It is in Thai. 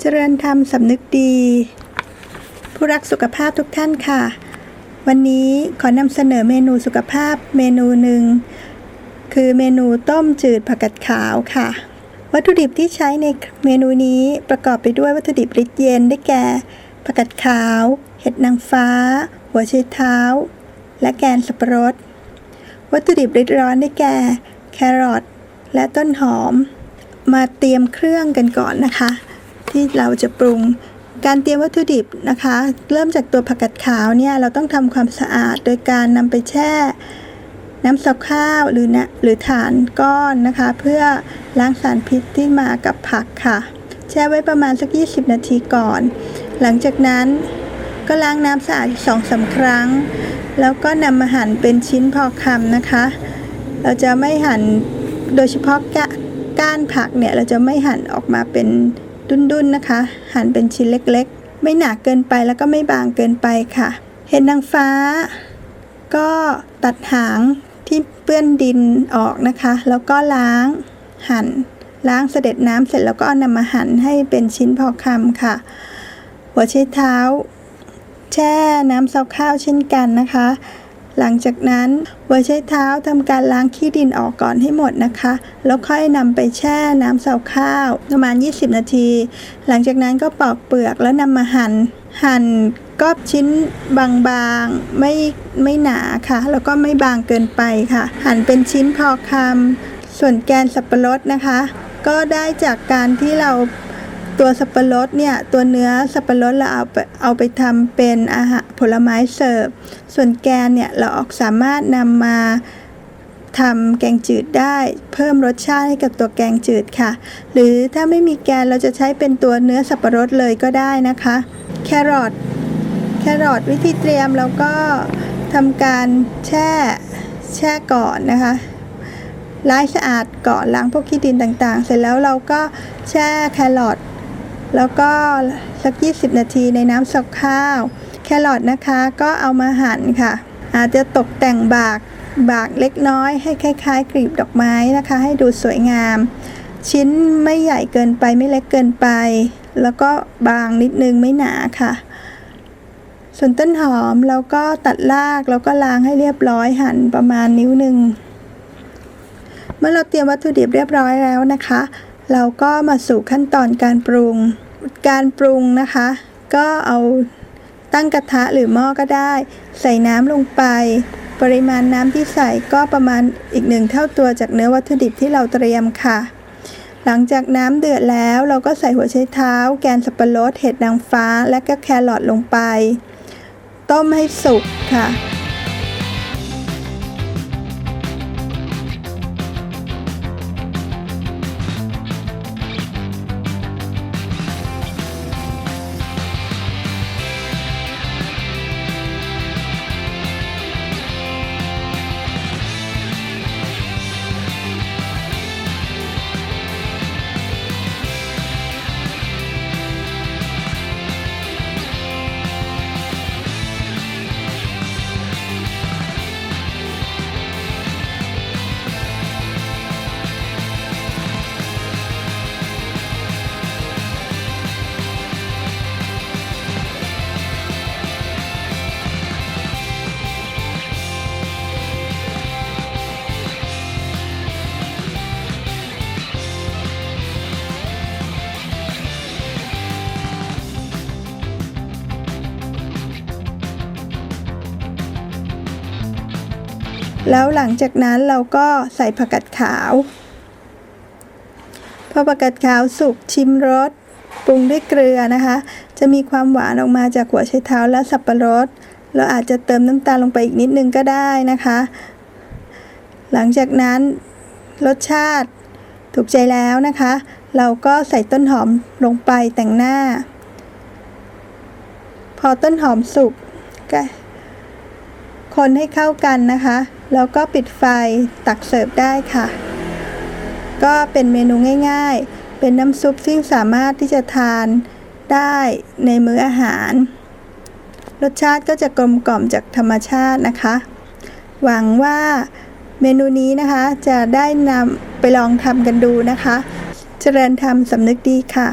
เจริญธรรมสำนึกดี ผู้รักสุขภาพทุกท่านค่ะ วันนี้ขอนำเสนอเมนูสุขภาพเมนูหนึ่ง คือเมนูต้มจืดผักกาดขาวค่ะ วัตถุดิบที่ใช้ในเมนูนี้ประกอบไปด้วยวัตถุดิบริดเย็นได้แก่ผักกาดขาว เห็ดนางฟ้า หัวไชเท้า และแกนสับปะรด วัตถุดิบริดร้อนได้แก่แครอทและต้นหอม มาเตรียมเครื่องกันก่อนนะคะ ที่เราจะปรุง การเตรียมวัตถุดิบนะคะ เริ่มจากตัวผักกาดขาวเนี่ยเราต้องทำความสะอาดโดยการนำไปแช่น้ำซับข้าวหรือนะหรือฐานก้อนนะคะ เพื่อล้างสารพิษที่มากับผักค่ะ แช่ไว้ประมาณสัก 20 นาทีก่อน หลังจากนั้นก็ล้างน้ำสะอาดสองสาครั้ง แล้วก็นำมาหั่นเป็นชิ้นพอคำนะคะ เราจะไม่หั่นโดยเฉพาะก้านผักเนี่ยเราจะไม่หั่นออกมาเป็น ดุนๆนะคะ หั่นเป็นชิ้นเล็กๆ ไม่หนาเกินไปแล้วก็ไม่บางเกินไปค่ะ เห็ดนางฟ้า ก็ตัดหางที่เปื้อนดินออกนะคะ แล้วก็ล้างหั่น ล้างเสด็จน้ำเสร็จแล้วก็นำมาหั่นให้เป็นชิ้นพอคำค่ะ หัวไชเท้า แช่น้ำซาวข้าวเช่นกันนะคะ หลังจากนั้นหัวไชเท้าทำการล้างขี้ดินออกก่อนให้หมดนะคะ แล้วค่อยนำไปแช่น้ำซาวข้าว ประมาณ 20 นาที หลังจากนั้นก็ปอกเปลือกแล้วนำมาหั่นหั่นก็ชิ้นบางๆไม่ไม่หนาค่ะ แล้วก็ไม่บางเกินไปค่ะ หั่นเป็นชิ้นพอคำส่วนแกนสับปะรดนะคะ ก็ได้จากการที่เรา ตัวสับปะรดเนี่ยตัวเนื้อสับปะรดเราเอาไปเอาไปทำเป็นอาหารผลไม้เสิร์ฟ ส่วนแกนเนี่ยเราออกสามารถนำมาทำแกงจืดได้เพิ่มรสชาติให้กับตัวแกงจืดค่ะ หรือถ้าไม่มีแกนเราจะใช้เป็นตัวเนื้อสับปะรดเลยก็ได้นะคะ แครอทแครอทวิธีเตรียมแล้วก็ทำการแช่แช่ก่อนนะคะล้างสะอาดก่อนล้างพวกขี้ดินต่างๆ เสร็จแล้วเราก็แช่แครอท แล้วก็สัก 20 นาทีในน้ำซอกข้าว แครอทนะคะก็เอามาหั่นค่ะ อาจจะตกแต่งบากบากเล็กน้อยให้คล้ายๆกลีบดอกไม้นะคะ ให้ดูสวยงาม ชิ้นไม่ใหญ่เกินไปไม่เล็กเกินไป แล้วก็บางนิดนึงไม่หนาค่ะ ส่วนต้นหอมเราก็ตัดรากแล้วก็ล้างให้เรียบร้อยหั่นประมาณนิ้วหนึ่งเมื่อเราเตรียมวัตถุดิบเรียบร้อยแล้วนะคะ เราก็มาสู่ขั้นตอนการปรุง การปรุงนะคะ ก็เอาตั้งกระทะหรือหม้อก็ได้ ใส่น้ำลงไป ปริมาณน้ำที่ใส่ก็ประมาณอีกหนึ่งเท่าตัวจากเนื้อวัตถุดิบที่เราเตรียมค่ะ หลังจากน้ำเดือดแล้วเราก็ใส่หัวไชเท้า แกนสับปะรดเห็ดนางฟ้า และก็แครอทลงไป ต้มให้สุกค่ะ แล้วหลังจากนั้นเราก็ใส่ผักกาดขาว พอผักกาดขาวสุกชิมรสปรุงด้วยเกลือนะคะ จะมีความหวานออกมาจากหัวไชเท้าและสับปะรด เราอาจจะเติมน้ำตาลลงไปอีกนิดนึงก็ได้นะคะ หลังจากนั้นรสชาติถูกใจแล้วนะคะ เราก็ใส่ต้นหอมลงไปแต่งหน้า พอต้นหอมสุกก็คนให้เข้ากันนะคะ แล้วก็ปิดไฟตักเสิร์ฟได้ค่ะ ก็เป็นเมนูง่าย ๆ เป็นน้ำซุปซึ่งสามารถที่จะทานได้ในมื้ออาหาร รสชาติก็จะกลมกล่อมจากธรรมชาตินะคะ หวังว่าเมนูนี้นะคะจะได้นำไปลองทำกันดูนะคะ เจริญธรรมสำนึกดีค่ะ